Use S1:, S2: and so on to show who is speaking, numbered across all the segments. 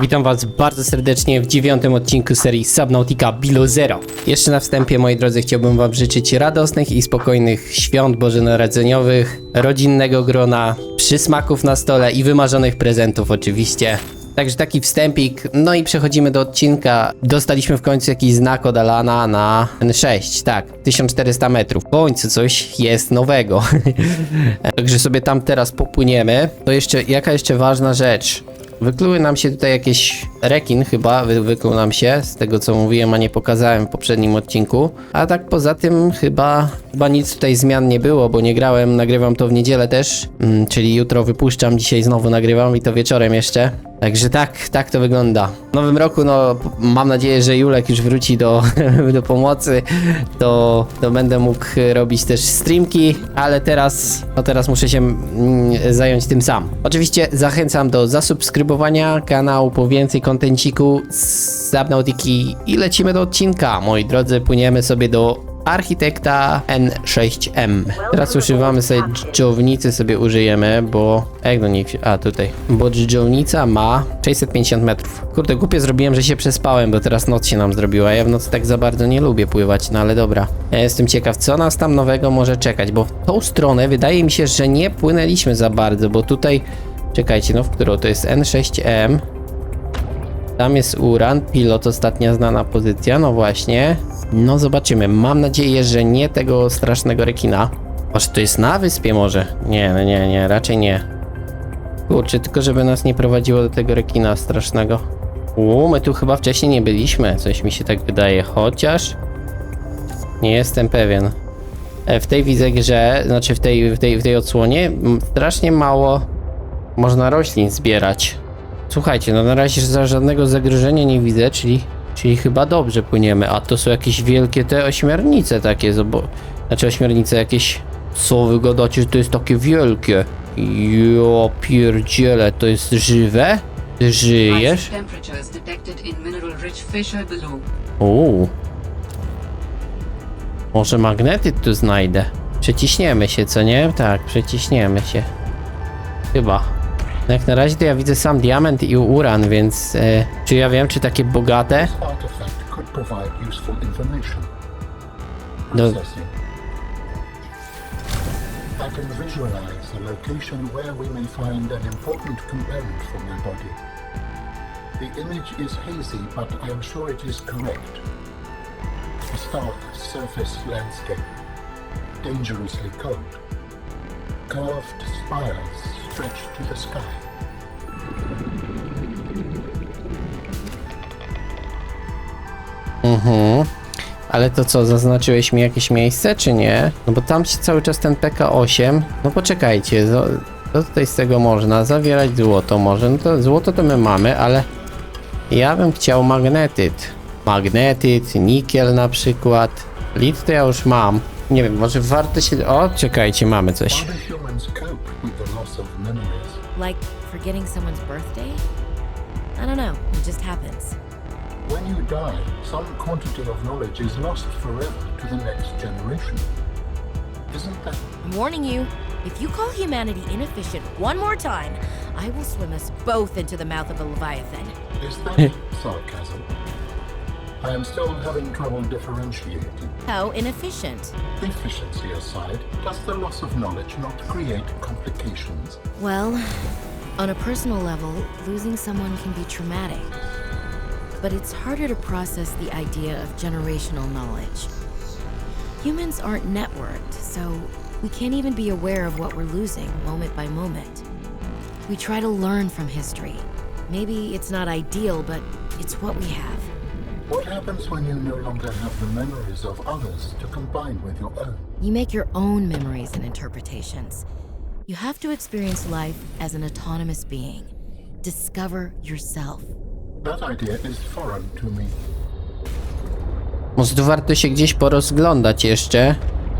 S1: Witam Was bardzo serdecznie w dziewiątym odcinku serii Subnautica Below Zero. Jeszcze na wstępie, moi drodzy, chciałbym Wam życzyć radosnych i spokojnych świąt bożonarodzeniowych, rodzinnego grona, przysmaków na stole i wymarzonych prezentów oczywiście. Także taki wstępik, no i przechodzimy do odcinka. Dostaliśmy w końcu jakiś znak od Alana na N6, tak, 1400 metrów. W końcu coś jest nowego. Także sobie tam teraz popłyniemy. To jeszcze, jaka jeszcze ważna rzecz. Wykluły nam się tutaj jakieś rekin chyba, wy, nam się, z tego co mówiłem, a nie pokazałem w poprzednim odcinku. A tak poza tym chyba, chyba nic tutaj zmian nie było, bo nie grałem, nagrywam to w niedzielę też, mm, czyli jutro wypuszczam, dzisiaj znowu nagrywam i to wieczorem jeszcze. Także tak, tak to wygląda. W nowym roku, no mam nadzieję, że Julek już wróci do, do pomocy, to, to będę mógł robić też streamki, ale teraz, no teraz muszę się mm, zająć tym sam. Oczywiście zachęcam do zasubskrybowania kanału po więcej kontenciku z Subnautiki i lecimy do odcinka. Moi drodzy, płyniemy sobie do architekta N6M. Teraz używamy sobie dżdżownicy, sobie użyjemy, bo jak do niej, a tutaj, bo dżdżownica ma 650 metrów. Kurde, głupie zrobiłem, że się przespałem, bo teraz noc się nam zrobiła. Ja w nocy tak za bardzo nie lubię pływać, no ale dobra. Ja jestem ciekaw, co nas tam nowego może czekać, bo w tą stronę wydaje mi się, że nie płynęliśmy za bardzo, bo tutaj, czekajcie, no w którą to jest N6M. Tam jest Uran, pilot, ostatnia znana pozycja, no właśnie. No zobaczymy, mam nadzieję, że nie tego strasznego rekina. Aż to jest na wyspie może? Nie, no nie, nie, raczej nie. Kurczę, tylko żeby nas nie prowadziło do tego rekina strasznego. U, my tu chyba wcześniej nie byliśmy, coś mi się tak wydaje, chociaż... Nie jestem pewien. E, W tej widzę grze, znaczy w tej, w tej, w tej odsłonie, strasznie mało można roślin zbierać. Słuchajcie, no na razie za żadnego zagrożenia nie widzę, czyli, czyli chyba dobrze płyniemy. A to są jakieś wielkie te ośmiornice takie, zobo... znaczy ośmiornice jakieś... Co wy gadacie, że to jest takie wielkie? Jo pierdziele, to jest żywe? Ty żyjesz? Uuu. Może magnetyt tu znajdę. Przeciśniemy się, co nie? Tak, przeciśniemy się. Chyba. No Jak na razie to ja widzę sam diament i uran, więc e, czy ja wiem, czy takie bogate?
S2: information.
S1: No.
S2: The image is hazy, but I am sure it is correct. A stark surface landscape, dangerously cold. Curved spires to the sky.
S1: Ale to co, zaznaczyłeś mi jakieś miejsce, czy nie? No bo tam ci cały czas ten PK8. No poczekajcie, zo- co tutaj z tego można? Zawierać złoto może. No to złoto to my mamy, ale ja bym chciał magnetyt. Magnetyt, nikiel na przykład. Lit to ja już mam. Nie wiem, może warto się... O, czekajcie, mamy coś.
S2: How do humans cope with the loss of memories?
S3: Like forgetting someone's birthday? I don't know, it just happens.
S2: When you die, some quantity of knowledge is lost forever to the next generation. Isn't that
S3: I'm warning you, if you call humanity inefficient one more time, I will swim us both into the mouth of a Leviathan.
S2: is that sarcasm? I am still having trouble differentiating.
S3: How inefficient?
S2: Efficiency aside, does the loss of knowledge not create complications?
S3: Well, on a personal level, losing someone can be traumatic. But it's harder to process the idea of generational knowledge. Humans aren't networked, so we can't even be aware of what we're losing moment by moment. We try to learn from history. Maybe it's not ideal, but it's what we have.
S2: Happens when you no longer have the memories of others to combine with your own?
S3: You make your own memories and interpretations. You have to experience life as an autonomous being. Discover yourself.
S2: That idea is foreign to me.
S1: Może tu warto się gdzieś porozglądać jeszcze.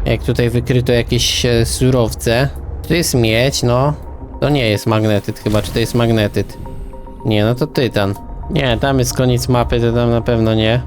S1: Jak tutaj wykryto jakieś e, surowce. Tu jest miedź, no. To nie jest magnetyt chyba, czy to jest magnetyt? Nie, no to tytan. Nie, tam jest koniec mapy, to tam na pewno nie.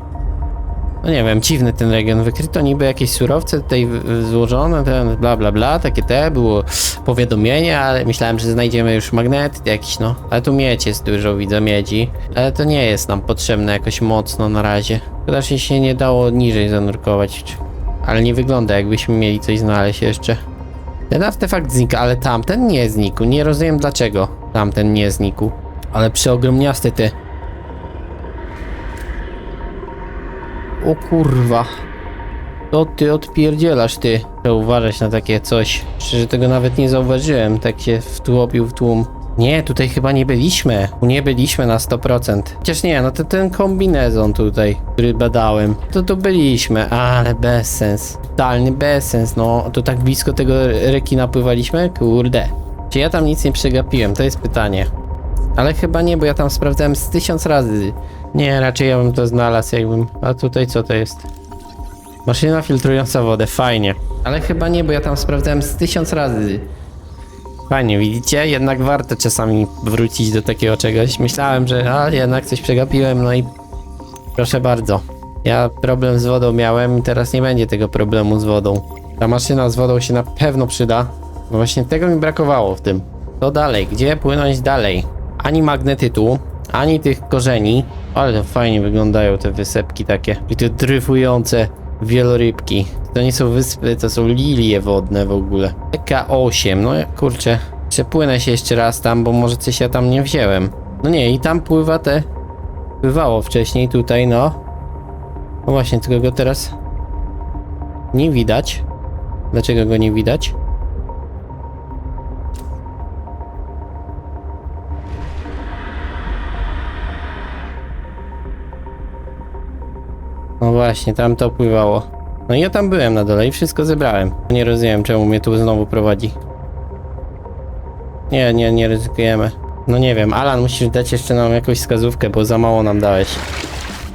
S1: No nie wiem, dziwny ten region. Wykryto niby jakieś surowce tutaj złożone, ten bla bla bla, takie te, było powiadomienie, ale myślałem, że znajdziemy już magnet jakiś, no. Ale tu miedź jest dużo, widzę miedzi. Ale to nie jest nam potrzebne jakoś mocno na razie. Szkoda, się nie dało niżej zanurkować. Ale nie wygląda jakbyśmy mieli coś znaleźć jeszcze. Ten artefakt znikł, ale tamten nie znikł. Nie rozumiem dlaczego tamten nie znikł. Ale przeogromniasty ty. O kurwa. To ty odpierdzielasz ty. Trzeba uważać na takie coś. Szczerze tego nawet nie zauważyłem. Tak się wtłopił w tłum. Nie, tutaj chyba nie byliśmy. Tu nie byliśmy na 100%. Chociaż nie, no to ten kombinezon tutaj, który badałem. To tu byliśmy, ale bez sens. Totalny bezsens, no. To tak blisko tego rekina pływaliśmy? Kurde. Czy ja tam nic nie przegapiłem? To jest pytanie. Ale chyba nie, bo ja tam sprawdzałem z tysiąc razy. Nie, raczej ja bym to znalazł jakbym... A tutaj co to jest? Maszyna filtrująca wodę, fajnie. Ale chyba nie, bo ja tam sprawdzałem z tysiąc razy. Fajnie, widzicie? Jednak warto czasami wrócić do takiego czegoś. Myślałem, że a, jednak coś przegapiłem, no i proszę bardzo. Ja problem z wodą miałem i teraz nie będzie tego problemu z wodą. Ta maszyna z wodą się na pewno przyda. No właśnie tego mi brakowało w tym. To dalej, gdzie płynąć dalej? Ani magnetytu, ani tych korzeni. Ale fajnie wyglądają te wysepki takie. I te dryfujące wielorybki. To nie są wyspy, to są lilie wodne w ogóle. K8, no kurczę. Przepłynę się jeszcze raz tam, bo może coś ja tam nie wziąłem. No nie, i tam pływa te... Pływało wcześniej tutaj, no. No właśnie, tylko go teraz... Nie widać. Dlaczego go nie widać? No właśnie, tam to pływało. No i ja tam byłem na dole i wszystko zebrałem. Nie rozumiem, czemu mnie tu znowu prowadzi. Nie, nie, nie ryzykujemy. No nie wiem, Alan, musisz dać jeszcze nam jakąś wskazówkę, bo za mało nam dałeś.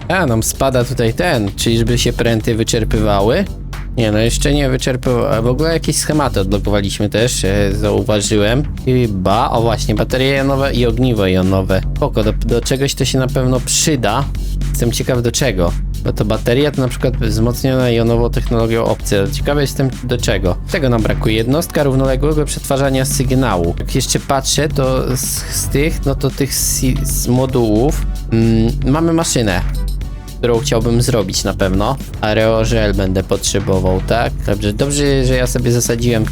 S1: A, nam spada tutaj ten. Czyżby się pręty wyczerpywały? Nie, no jeszcze nie wyczerpywały. W ogóle jakieś schematy odblokowaliśmy też, e, zauważyłem. Chyba, o właśnie, baterie jonowe i ogniwo jonowe. Spoko, do, do czegoś to się na pewno przyda. Jestem ciekaw do czego. To bateria to na przykład wzmocniona jonowo technologią opcja. Ciekawy jestem do czego. Tego nam brakuje. Jednostka równoległego przetwarzania sygnału. Jak jeszcze patrzę, to z, z tych, no to tych si, z modułów mm, mamy maszynę którą chciałbym zrobić na pewno. Aerożel będę potrzebował, tak? Dobrze, dobrze, że ja sobie zasadziłem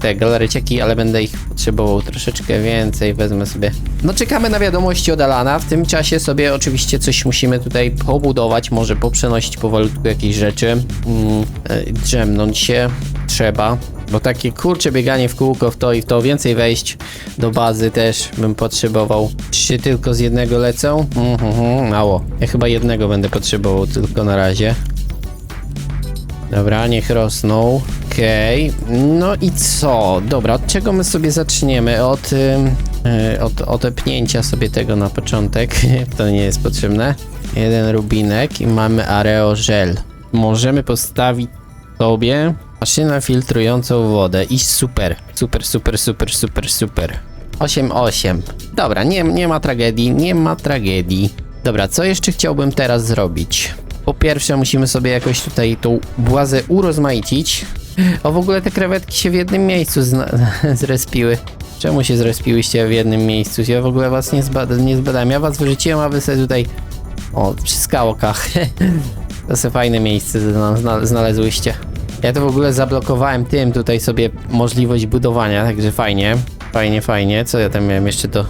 S1: te galaryciaki, ale będę ich potrzebował troszeczkę więcej, wezmę sobie. No czekamy na wiadomości od Alana, w tym czasie sobie oczywiście coś musimy tutaj pobudować, może poprzenosić powolutku jakieś rzeczy, mm, e, drzemnąć się trzeba. Bo takie kurcze bieganie w kółko w to i w to, więcej wejść do bazy też bym potrzebował. Czy tylko z jednego lecą? Mhm, mało. Ja chyba jednego będę potrzebował tylko na razie. Dobra, niech rosną. Okej. No i co? Dobra, od czego my sobie zaczniemy? Od, ym, y, od odepnięcia sobie tego na początek. to nie jest potrzebne. Jeden rubinek i mamy aerożel. Możemy postawić sobie maszynę filtrującą wodę i super, super, super, super, super, super. 8-8. Dobra, nie, nie ma tragedii, nie ma tragedii. Dobra, co jeszcze chciałbym teraz zrobić? Po pierwsze musimy sobie jakoś tutaj tą błazę urozmaicić. O, w ogóle te krewetki się w jednym miejscu zrespiły. Czemu się zrespiłyście w jednym miejscu? Ja w ogóle was nie, zbada- nie zbadałem. Ja was wyrzuciłem, a wy sobie tutaj... O, przy skałkach. To sobie fajne miejsce zna- zna- znalazłyście. Ja to w ogóle zablokowałem tym tutaj sobie możliwość budowania, także fajnie. Fajnie, fajnie. Co ja tam miałem jeszcze to?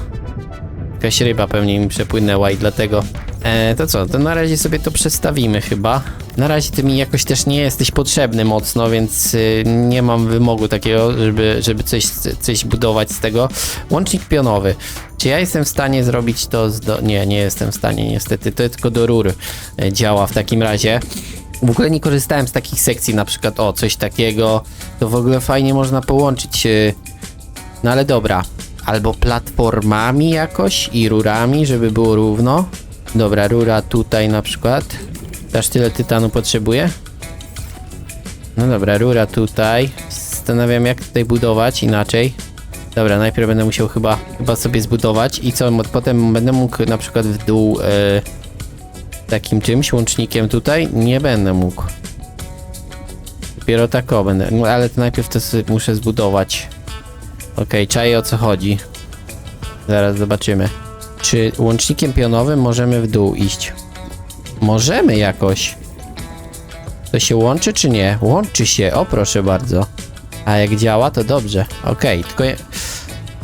S1: Jakaś ryba pewnie mi przepłynęła i dlatego... E, to co, to na razie sobie to przestawimy chyba. Na razie ty mi jakoś też nie jesteś potrzebny mocno, więc y, nie mam wymogu takiego, żeby, żeby coś, coś budować z tego. Łącznik pionowy. Czy ja jestem w stanie zrobić to z do... Nie, nie jestem w stanie niestety. To tylko do rur e, działa w takim razie. W ogóle nie korzystałem z takich sekcji, na przykład o coś takiego. To w ogóle fajnie można połączyć. y, No ale dobra. Albo platformami jakoś i rurami, żeby było równo. Dobra, rura tutaj na przykład. Też tyle tytanu potrzebuje? No dobra, rura tutaj. Zastanawiam jak tutaj budować inaczej. Dobra, najpierw będę musiał chyba, chyba sobie zbudować i co, potem będę mógł na przykład w dół e, takim czymś, łącznikiem tutaj, nie będę mógł. Dopiero tak o będę, no, ale to najpierw to muszę zbudować. Okej, czaję o co chodzi. Zaraz zobaczymy. Czy łącznikiem pionowym możemy w dół iść? Możemy jakoś. To się łączy czy nie? Łączy się, o proszę bardzo. A jak działa, to dobrze. Okej, tylko je...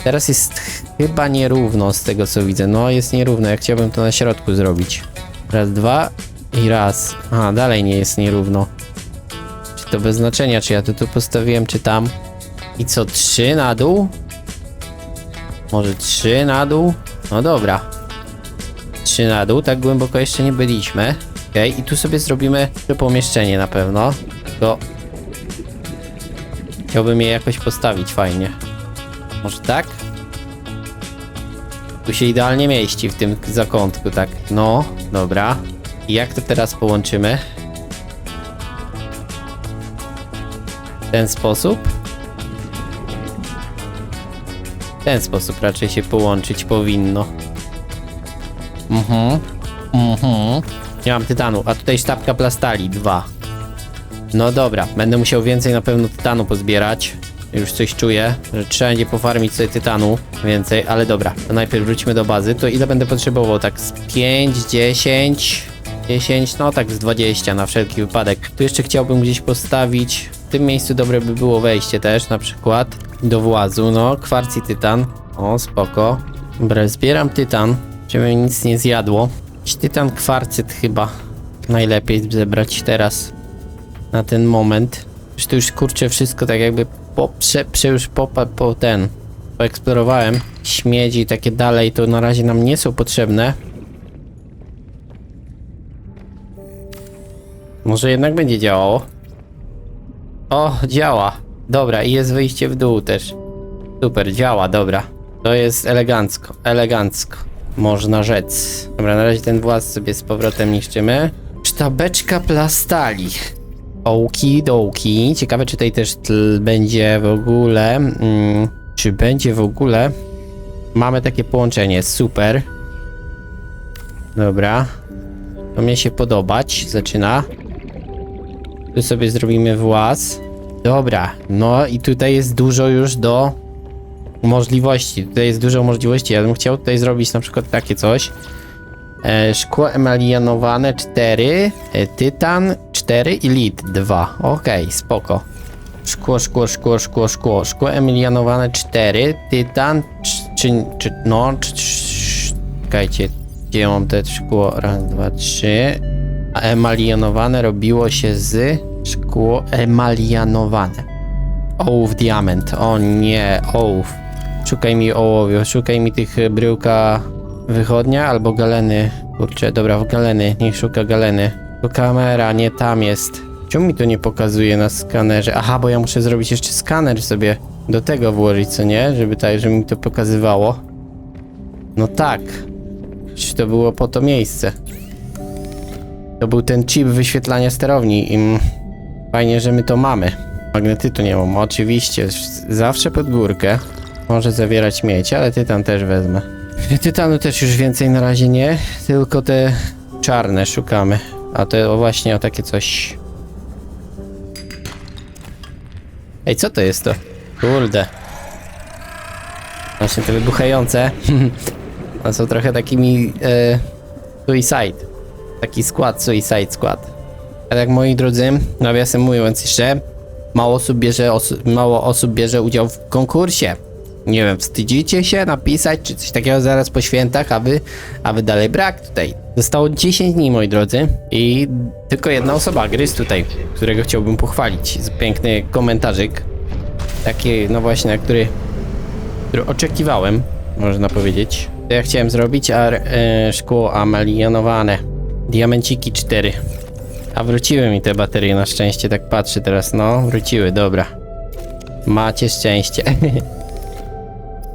S1: teraz jest chyba nierówno z tego co widzę. No, jest nierówno. Ja chciałbym to na środku zrobić. Raz, dwa i raz. A, dalej nie jest nierówno. Czy to bez znaczenia, czy ja to tu postawiłem, czy tam. I co, trzy na dół? Może trzy na dół? No dobra. Trzy na dół, tak głęboko jeszcze nie byliśmy. Okej, i tu sobie zrobimy to pomieszczenie na pewno. To chciałbym je jakoś postawić fajnie. Może tak? Tu się idealnie mieści w tym zakątku, tak. No, dobra. I jak to teraz połączymy? W ten sposób? W ten sposób raczej się połączyć powinno. Mhm. Mhm. Nie mam tytanu, a tutaj sztabka plastali, dwa. No dobra, będę musiał więcej na pewno tytanu pozbierać. Już coś czuję, że trzeba będzie pofarmić sobie tytanu więcej, ale dobra, to najpierw wrócimy do bazy. To ile będę potrzebował? Tak z 5, 10, 10, no tak z 20 na wszelki wypadek. Tu jeszcze chciałbym gdzieś postawić. W tym miejscu dobre by było wejście też, na przykład do włazu, no, kwarc i tytan. O, spoko. Dobra, zbieram tytan, żeby nic nie zjadło. Tytan kwarcyt chyba najlepiej zebrać teraz na ten moment. Już to już kurczę wszystko tak jakby po, prze, prze już po, po ten poeksplorowałem. Śmiedzi i takie dalej to na razie nam nie są potrzebne. Może jednak będzie działało. O, działa. Dobra, i jest wyjście w dół też. Super, działa, dobra. To jest elegancko, elegancko. Można rzec. Dobra, na razie ten właz sobie z powrotem niszczymy. Sztabeczka plastali. Ołki, dołki. Ciekawe, czy tutaj też będzie w ogóle. Mm, czy będzie w ogóle. Mamy takie połączenie, super. Dobra. To mnie się podobać. Zaczyna. Tu sobie zrobimy właz. Dobra, no i tutaj jest dużo już do możliwości. Tutaj jest dużo możliwości. Ja bym chciał tutaj zrobić na przykład takie coś. E, szkło emalianowane 4, e, tytan 4 i lit 2. Okej, spoko. Szkło, szkło, szkło, szkło, szkło. Szkło emalianowane 4, tytan cz- czy, czy no, cz- cz- czekajcie, gdzie mam te szkło? Raz, dwa, trzy. A emalianowane robiło się z szkło emalianowane. Ołów, diament. O nie, ołów. Szukaj mi ołowiu, szukaj mi tych y, bryłka wychodnia albo galeny. Kurczę, dobra, w galeny, niech szuka galeny. To kamera, nie tam jest. Czemu mi to nie pokazuje na skanerze? Aha, bo ja muszę zrobić jeszcze skaner sobie do tego włożyć, co nie? Żeby tak, żeby mi to pokazywało. No tak. Czy to było po to miejsce? To był ten chip wyświetlania sterowni i mm, fajnie, że my to mamy. Magnetytu nie mam, oczywiście, zawsze pod górkę. Może zawierać miedź, ale tytan też wezmę. Tytanu też już więcej na razie nie, tylko te czarne szukamy. A to właśnie o takie coś. Ej, co to jest to? Kurde. Właśnie te wybuchające. One są trochę takimi e, suicide. Taki skład, suicide skład. A tak moi drodzy, nawiasem mówiąc jeszcze, mało osób bierze, mało osób bierze udział w konkursie. Nie wiem, wstydzicie się napisać, czy coś takiego zaraz po świętach, a wy, a wy dalej brak tutaj. Zostało 10 dni, moi drodzy, i tylko jedna osoba, Grys tutaj, którego chciałbym pochwalić. Piękny komentarzyk. Taki, no właśnie, na który, który oczekiwałem, można powiedzieć. To ja chciałem zrobić, a e, szkło amalionowane. Diamenciki 4. A wróciły mi te baterie na szczęście, tak patrzę teraz, no, wróciły, dobra. Macie szczęście.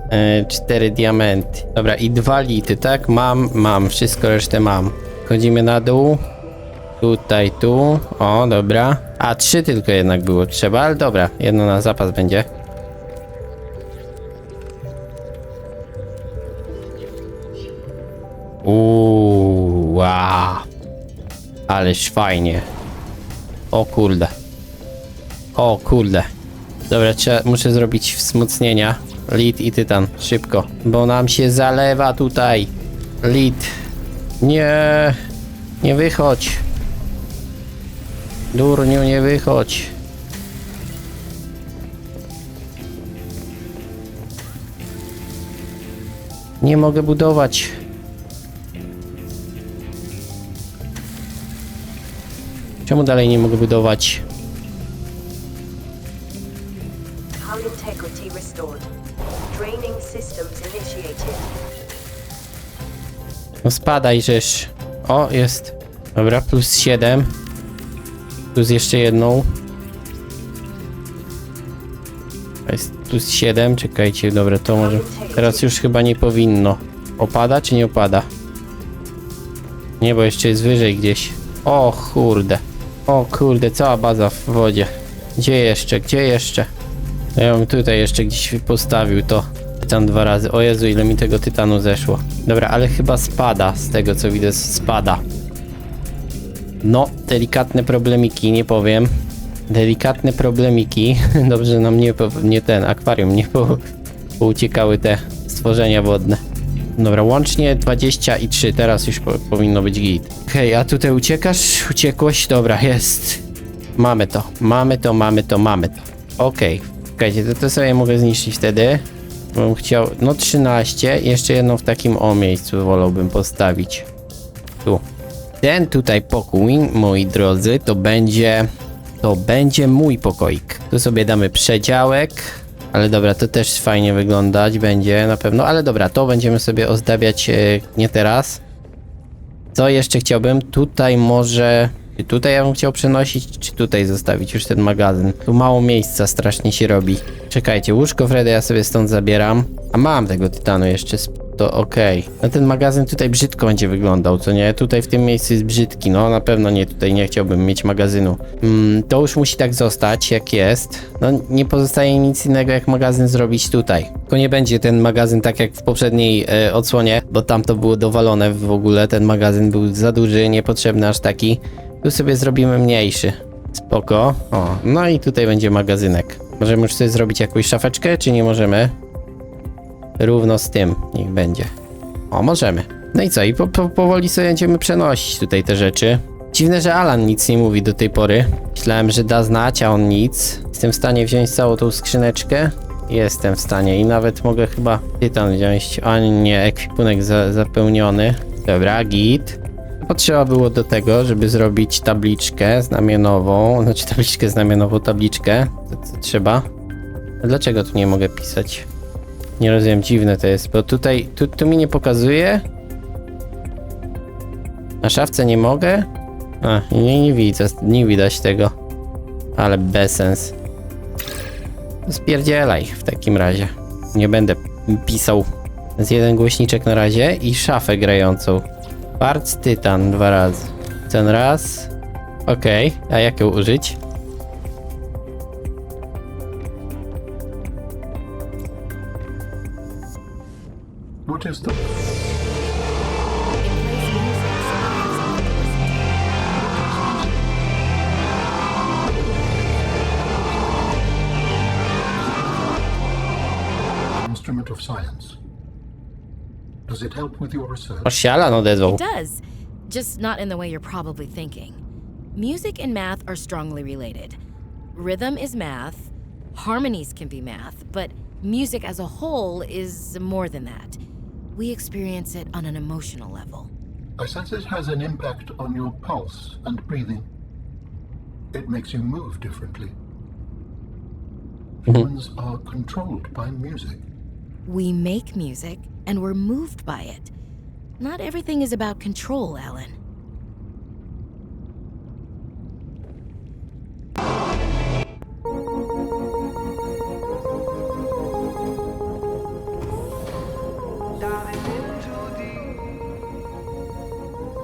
S1: E, Cztery diamenty. Dobra, i dwa lity, tak? Mam, mam, wszystko resztę mam. Chodzimy na dół. Tutaj, tu. O, dobra. A, trzy tylko jednak było trzeba, ale dobra, jedno na zapas będzie. Uuu. Ależ fajnie. O kurde. O kurde. Dobra, trzeba, muszę zrobić wzmocnienia. Lit i tytan, szybko. Bo nam się zalewa tutaj. Lit. Nie. Nie wychodź. Durniu, nie wychodź. Nie mogę budować. Czemu dalej nie mogę budować?
S4: Hull integrity restored. Draining systems initiated.
S1: No spadaj, żeż. O, jest. Dobra, plus 7. Plus jeszcze jedną. Jest plus 7, czekajcie, dobra, to może... Teraz już chyba nie powinno. Opada czy nie opada? Nie, bo jeszcze jest wyżej gdzieś. O kurde. O kurde, cała baza w wodzie. Gdzie jeszcze, gdzie jeszcze? Ja bym tutaj jeszcze gdzieś postawił to. Tytan dwa razy. O Jezu, ile mi tego tytanu zeszło. Dobra, ale chyba spada z tego co widzę. Spada. No, delikatne problemiki, nie powiem. Delikatne problemiki. Dobrze nam nie, nie ten akwarium, nie po, pouciekały te stworzenia wodne. Dobra, łącznie 23, teraz już po, powinno być git. Hej, a tutaj uciekasz? Uciekłeś? Dobra, jest. Mamy to, mamy to, mamy to, mamy to. Okej, czekajcie, to, to sobie mogę zniszczyć wtedy. Bym chciał, no 13, jeszcze jedną w takim o miejscu wolałbym postawić. Tu. Ten tutaj pokój, moi drodzy, to będzie, to będzie mój pokoik. Tu sobie damy przedziałek, ale dobra, to też fajnie wyglądać będzie na pewno, ale dobra, to będziemy sobie ozdabiać e, nie teraz. Co jeszcze chciałbym? Tutaj może... Czy tutaj ja bym chciał przenosić, czy tutaj zostawić już ten magazyn? Tu mało miejsca strasznie się robi. Czekajcie, łóżko Fredy ja sobie stąd zabieram. A mam tego tytanu jeszcze, to okej. No ten magazyn tutaj brzydko będzie wyglądał, co nie? Tutaj w tym miejscu jest brzydki, no na pewno nie, tutaj nie chciałbym mieć magazynu. Mm, to już musi tak zostać, jak jest. No nie pozostaje nic innego, jak magazyn zrobić tutaj. Tylko nie będzie ten magazyn tak jak w poprzedniej e, odsłonie, bo tam to było dowalone w ogóle, ten magazyn był za duży, niepotrzebny aż taki. Tu sobie zrobimy mniejszy. Spoko. O, no i tutaj będzie magazynek. Możemy już sobie zrobić jakąś szafeczkę, czy nie możemy? Równo z tym, niech będzie. O, możemy. No i co? I po, po, powoli sobie będziemy przenosić tutaj te rzeczy. Dziwne, że Alan nic nie mówi do tej pory. Myślałem, że da znać, a on nic. Jestem w stanie wziąć całą tą skrzyneczkę. Jestem w stanie i nawet mogę chyba tytan wziąć. A nie, ekwipunek za, zapełniony. Dobra, git. Potrzeba było do tego, żeby zrobić tabliczkę znamionową, znaczy tabliczkę znamionową, tabliczkę. To, co trzeba. A dlaczego tu nie mogę pisać? Nie rozumiem, dziwne to jest, bo tutaj, tu, tu mi nie pokazuje. Na szafce nie mogę? A, nie, nie widzę, nie widać tego. Ale bez sens. Spierdzielaj w takim razie. Nie będę pisał. Z jeden głośniczek na razie i szafę grającą. Parts Tytan dwa razy. Ten raz. Okej, a jak ją użyć?
S2: What is the it help with your research?
S1: Aż się odezwał.
S3: It does, just not in the way you're probably thinking. Music and math are strongly related. Rhythm is math, harmonies can be math, but music as a whole is more than that. We experience it on an emotional level.
S2: I sense it has an impact on your pulse and breathing. It makes you move differently. Humans are controlled by music.
S3: We make music and we're moved by it. Not everything is about control, Alan.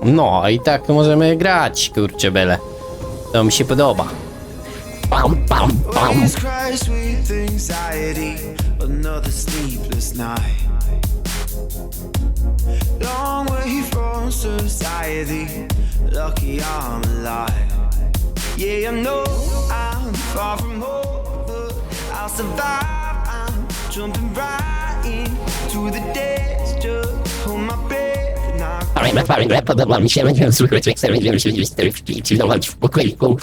S1: No i tak możemy grać, kurczę bele. To mi się podoba. Pam, pam, pam.
S5: Another sleepless night. Long way from society, lucky I'm alive. Yeah, I know I'm far from home, but I'll survive. I'm jumping right into the dance, just hold my breath now.
S6: Parę parę grę podoba mi się, będziemy słuchać ekstremalnie, żeby się chillować w pokoiku.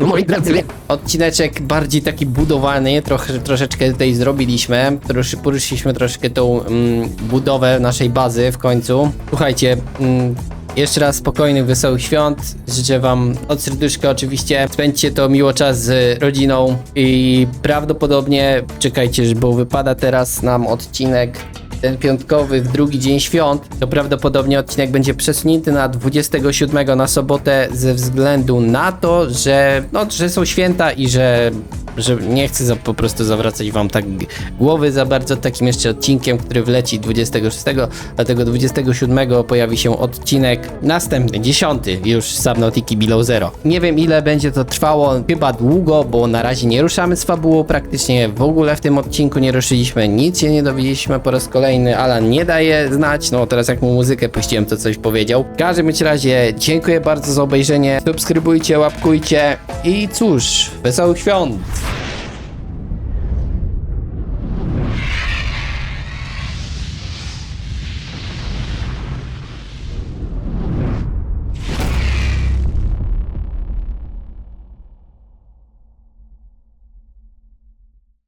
S6: Moi drodzy,
S1: Odcineczek bardziej taki budowany, trochę, troszeczkę tutaj zrobiliśmy. Trosz, poruszyliśmy troszkę tą mm, budowę naszej bazy w końcu. Słuchajcie, mm, jeszcze raz spokojnych, wesołych świąt. Życzę wam od serduszka oczywiście. Spędźcie to miło czas z rodziną i prawdopodobnie, czekajcie, bo wypada teraz nam odcinek ten piątkowy w drugi dzień świąt, to prawdopodobnie odcinek będzie przesunięty na 27 na sobotę ze względu na to, że, no, że są święta i że, że nie chcę za, po prostu zawracać wam tak głowy za bardzo takim jeszcze odcinkiem, który wleci 26, dlatego 27 pojawi się odcinek następny, 10 już Subnautiki Below Zero. Nie wiem ile będzie to trwało, chyba długo, bo na razie nie ruszamy z fabułą, praktycznie w ogóle w tym odcinku nie ruszyliśmy, nic się nie dowiedzieliśmy po raz kolejny, Alan nie daje znać, no teraz jak mu muzykę puściłem, to coś powiedział. W każdym razie dziękuję bardzo za obejrzenie, subskrybujcie, łapkujcie i cóż, wesołych świąt!